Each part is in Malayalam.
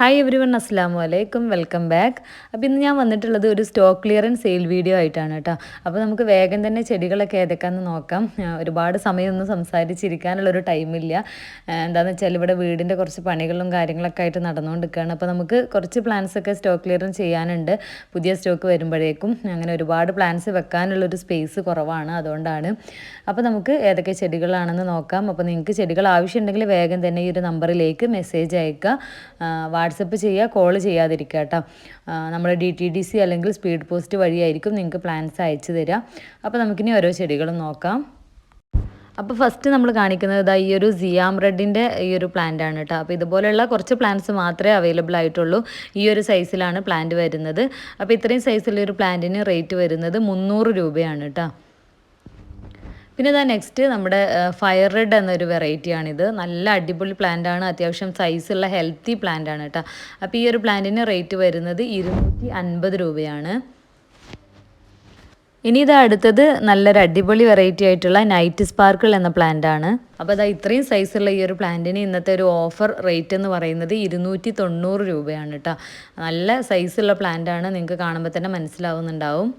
ഹായ് എവരി വൺ അസ്സാം വലൈക്കും വെൽക്കം ബാക്ക് അപ്പോൾ ഇന്ന് ഞാൻ വന്നിട്ടുള്ളത് ഒരു സ്റ്റോക്ക് ക്ലിയറൻസ് സെയിൽ വീഡിയോ ആയിട്ടാണ് കേട്ടോ. അപ്പോൾ നമുക്ക് വേഗം തന്നെ ചെടികളൊക്കെ ഏതൊക്കെയാണെന്ന് നോക്കാം. ഒരുപാട് സമയമൊന്നും സംസാരിച്ചിരിക്കാനുള്ളൊരു ടൈമില്ല എന്താണെന്ന് വെച്ചാൽ ഇവിടെ വീടിന്റെ കുറച്ച് പണികളും കാര്യങ്ങളൊക്കെ ആയിട്ട് നടന്നുകൊണ്ടിരിക്കുകയാണ്. അപ്പോൾ നമുക്ക് കുറച്ച് പ്ലാൻസ് ഒക്കെ സ്റ്റോക്ക് ക്ലിയറൻസ് ചെയ്യാനുണ്ട്. പുതിയ സ്റ്റോക്ക് വരുമ്പോഴേക്കും അങ്ങനെ ഒരുപാട് പ്ലാൻസ് വെക്കാനുള്ളൊരു സ്പേസ് കുറവാണ് അതുകൊണ്ടാണ്. അപ്പോൾ നമുക്ക് ഏതൊക്കെ ചെടികളാണെന്ന് നോക്കാം. അപ്പോൾ നിങ്ങൾക്ക് ചെടികൾ ആവശ്യമുണ്ടെങ്കിൽ വേഗം തന്നെ ഈ ഒരു നമ്പറിലേക്ക് മെസ്സേജ് അയക്കുക. വാട്സപ്പ് ചെയ്യുക കോൾ ചെയ്യാതിരിക്കുക കേട്ടോ. നമ്മൾ ഡി ടി ഡി സി അല്ലെങ്കിൽ സ്പീഡ് പോസ്റ്റ് വഴിയായിരിക്കും നിങ്ങൾക്ക് പ്ലാൻസ് അയച്ചു തരിക. അപ്പോൾ നമുക്കിനി ഓരോ ചെടികളും നോക്കാം. അപ്പോൾ ഫസ്റ്റ് നമ്മൾ കാണിക്കുന്നത് ഇതാ ഈ ഒരു സിയാം റെഡിന്റെ ഈ ഒരു പ്ലാന്റ് ആണ് കേട്ടോ. അപ്പോൾ ഇതുപോലെയുള്ള കുറച്ച് പ്ലാന്റ്സ് മാത്രമേ അവൈലബിൾ ആയിട്ടുള്ളൂ. ഈ ഒരു സൈസിലാണ് പ്ലാന്റ് വരുന്നത്. അപ്പോൾ ഇത്രയും സൈസിലൊരു പ്ലാന്റിന് റേറ്റ് വരുന്നത് മുന്നൂറ് രൂപയാണ് കേട്ടോ. പിന്നെ ഇതാ നെക്സ്റ്റ് നമ്മുടെ ഫയർ റെഡ് എന്നൊരു വെറൈറ്റിയാണിത് നല്ല അടിപൊളി പ്ലാന്റ് ആണ്. അത്യാവശ്യം സൈസുള്ള ഹെൽത്തി പ്ലാന്റ് ആണ് കേട്ടോ അപ്പോൾ ഈ ഒരു പ്ലാന്റിന് റേറ്റ് വരുന്നത് ഇരുന്നൂറ്റി അൻപത് രൂപയാണ്. ഇനി ഇത് അടുത്തത് നല്ലൊരു അടിപൊളി വെറൈറ്റി ആയിട്ടുള്ള നൈറ്റ് സ്പാർക്കിൾ എന്ന പ്ലാന്റ് ആണ്. അപ്പോൾ അതാ ഇത്രയും സൈസുള്ള ഈ ഒരു പ്ലാന്റിന് ഇന്നത്തെ ഒരു ഓഫർ റേറ്റ് എന്ന് പറയുന്നത് ഇരുന്നൂറ്റി തൊണ്ണൂറ് രൂപയാണ് കേട്ടോ നല്ല സൈസുള്ള പ്ലാന്റ് ആണ്. നിങ്ങൾക്ക് കാണുമ്പോൾ തന്നെ മനസ്സിലാവുന്നുണ്ടാവും.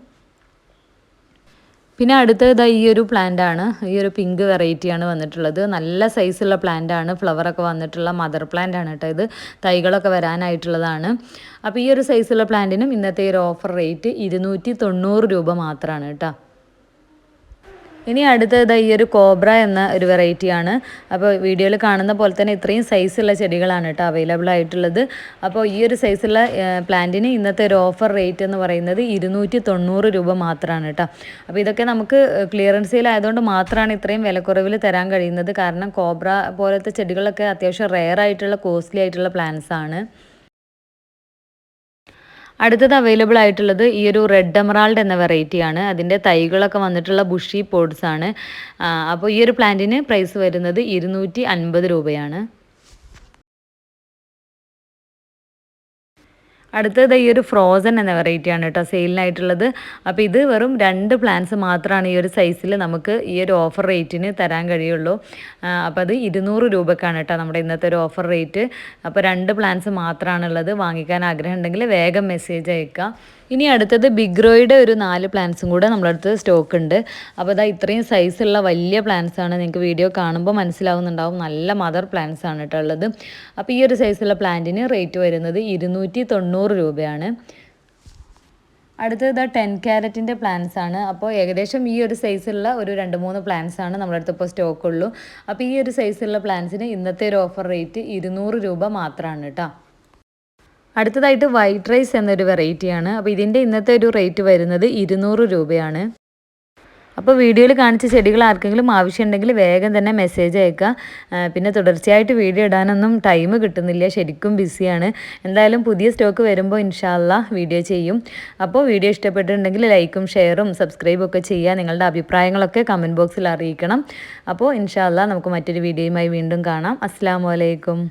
പിന്നെ അടുത്തത് ഇതാ ഈ ഒരു പ്ലാന്റ് ആണ്. ഈ ഒരു പിങ്ക് വെറൈറ്റിയാണ് വന്നിട്ടുള്ളത്. നല്ല സൈസുള്ള പ്ലാന്റ് ആണ്. ഫ്ലവറൊക്കെ വന്നിട്ടുള്ള മദർ പ്ലാന്റ് ആണ് കേട്ടോ ഇത്. തൈകളൊക്കെ വരാനായിട്ടുള്ളതാണ്. അപ്പോൾ ഈ ഒരു സൈസുള്ള പ്ലാന്റിനും ഇന്നത്തെ ഒരു ഓഫർ റേറ്റ് ഇരുന്നൂറ്റി തൊണ്ണൂറ് രൂപ മാത്രമാണ് കേട്ടോ. ഇനി അടുത്തത് ഈ ഒരു കോബ്ര എന്ന ഒരു വെറൈറ്റിയാണ് അപ്പോൾ വീഡിയോയിൽ കാണുന്ന പോലെ തന്നെ ഇത്രയും സൈസുള്ള ചെടികളാണ് കേട്ടോ അവൈലബിൾ ആയിട്ടുള്ളത്. അപ്പോൾ ഈ ഒരു സൈസുള്ള പ്ലാന്റിന് ഇന്നത്തെ ഒരു ഓഫർ റേറ്റ് എന്ന് പറയുന്നത് ഇരുന്നൂറ്റി തൊണ്ണൂറ് രൂപ മാത്രമാണ് കേട്ടോ. അപ്പോൾ ഇതൊക്കെ നമുക്ക് ക്ലിയറൻസ് സെയിൽ ആയതുകൊണ്ട് മാത്രമാണ് ഇത്രയും വിലക്കുറവിൽ തരാൻ കഴിയുന്നത്. കാരണം കോബ്ര പോലത്തെ ചെടികളൊക്കെ അത്യാവശ്യം റെയർ ആയിട്ടുള്ള കോസ്റ്റ്ലി ആയിട്ടുള്ള പ്ലാന്റ്സ് ആണ്. അടുത്തത് അവൈലബിൾ ആയിട്ടുള്ളത് ഈ ഒരു റെഡ് എമറാൾഡ് എന്ന വെറൈറ്റിയാണ് അതിന്റെ തൈകളൊക്കെ വന്നിട്ടുള്ള ബുഷി പോഡ്സ് ആണ്. അപ്പോൾ ഈ ഒരു പ്ലാന്റിന് പ്രൈസ് വരുന്നത് ഇരുന്നൂറ്റി അൻപത് രൂപയാണ്. അടുത്തത് ഈ ഒരു ഫ്രോസൺ എന്ന വെറൈറ്റിയാണ് കേട്ടോ സെയിലിനായിട്ടുള്ളത് അപ്പോൾ ഇത് വെറും രണ്ട് പ്ലാന്റ്സ് മാത്രമാണ് ഈ ഒരു സൈസിൽ നമുക്ക് ഈ ഒരു ഓഫർ റേറ്റിന് തരാൻ കഴിയുള്ളൂ. അപ്പോൾ അത് ഇരുന്നൂറ് രൂപക്കാണ് കേട്ടോ നമ്മുടെ ഇന്നത്തെ ഒരു ഓഫർ റേറ്റ് അപ്പോൾ രണ്ട് പ്ലാന്റ്സ് മാത്രമാണുള്ളത് വാങ്ങിക്കാൻ ആഗ്രഹം ഉണ്ടെങ്കിൽ വേഗം മെസ്സേജ് അയക്കുക ഇനി അടുത്തത് ബിഗ്രോയുടെ ഒരു നാല് പ്ലാന്റ്സും കൂടെ നമ്മളടുത്ത് സ്റ്റോക്ക് ഉണ്ട്. അപ്പോൾ അതാ ഇത്രയും സൈസുള്ള വലിയ പ്ലാന്റ്സ് ആണ് നിങ്ങൾക്ക് വീഡിയോ കാണുമ്പോൾ മനസ്സിലാവുന്നുണ്ടാവും. നല്ല മദർ പ്ലാന്റ്സ് ആണ് കേട്ടോ ഉള്ളത്. അപ്പോൾ ഈ ഒരു സൈസുള്ള പ്ലാന്റിന് റേറ്റ് വരുന്നത് ഇരുന്നൂറ്റി തൊണ്ണൂറ് രൂപയാണ്. അടുത്തത് ടെൻ ക്യാരറ്റിന്റെ പ്ലാന്റ്സ് ആണ്. അപ്പോൾ ഏകദേശം ഈ ഒരു സൈസുള്ള ഒരു രണ്ട് മൂന്ന് പ്ലാന്റ്സ് ആണ് നമ്മുടെ അടുത്ത് ഇപ്പോൾ സ്റ്റോക്ക് ഉള്ളൂ. അപ്പോൾ ഈ ഒരു സൈസുള്ള പ്ലാന്റ്സിന് ഇന്നത്തെ ഒരു ഓഫർ റേറ്റ് ഇരുന്നൂറ് രൂപ മാത്രമാണ് കേട്ടോ അടുത്തതായിട്ട് വൈറ്റ് റൈസ് എന്നൊരു വെറൈറ്റിയാണ് അപ്പോൾ ഇതിന്റെ ഇന്നത്തെ ഒരു റേറ്റ് വരുന്നത് ഇരുന്നൂറ് രൂപയാണ്. അപ്പോൾ വീഡിയോയിൽ കാണിച്ച ചെടികൾ ആർക്കെങ്കിലും ആവശ്യമുണ്ടെങ്കിൽ വേഗം തന്നെ മെസ്സേജ് അയക്കുക. പിന്നെ തുടർച്ചയായിട്ട് വീഡിയോ ഇടാനൊന്നും ടൈം കിട്ടുന്നില്ല. ശരിക്കും ബിസിയാണ്. എന്തായാലും പുതിയ സ്റ്റോക്ക് വരുമ്പോൾ ഇൻഷാല്ല വീഡിയോ ചെയ്യും. അപ്പോൾ വീഡിയോ ഇഷ്ടപ്പെട്ടിട്ടുണ്ടെങ്കിൽ ലൈക്കും ഷെയറും സബ്സ്ക്രൈബും ഒക്കെ ചെയ്യുക. നിങ്ങളുടെ അഭിപ്രായങ്ങളൊക്കെ കമന്റ് ബോക്സിൽ അറിയിക്കണം. അപ്പോൾ ഇൻഷാല്ല നമുക്ക് മറ്റൊരു വീഡിയോയുമായി വീണ്ടും കാണാം. അസ്സാം വലൈക്കും